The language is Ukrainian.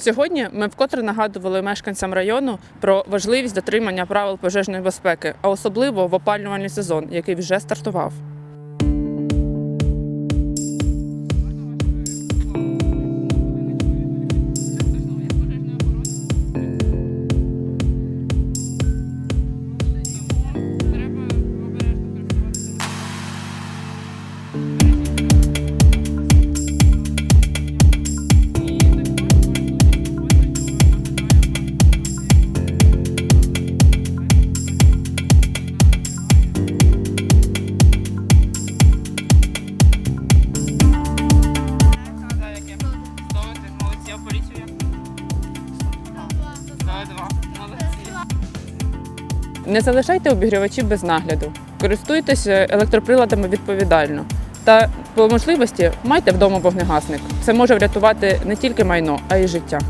Сьогодні ми вкотре нагадували мешканцям району про важливість дотримання правил пожежної безпеки, а особливо в опалювальний сезон, який вже стартував. Не залишайте обігрівачі без нагляду. Користуйтеся електроприладами відповідально. Та по можливості майте вдома вогнегасник. Це може врятувати не тільки майно, а й життя.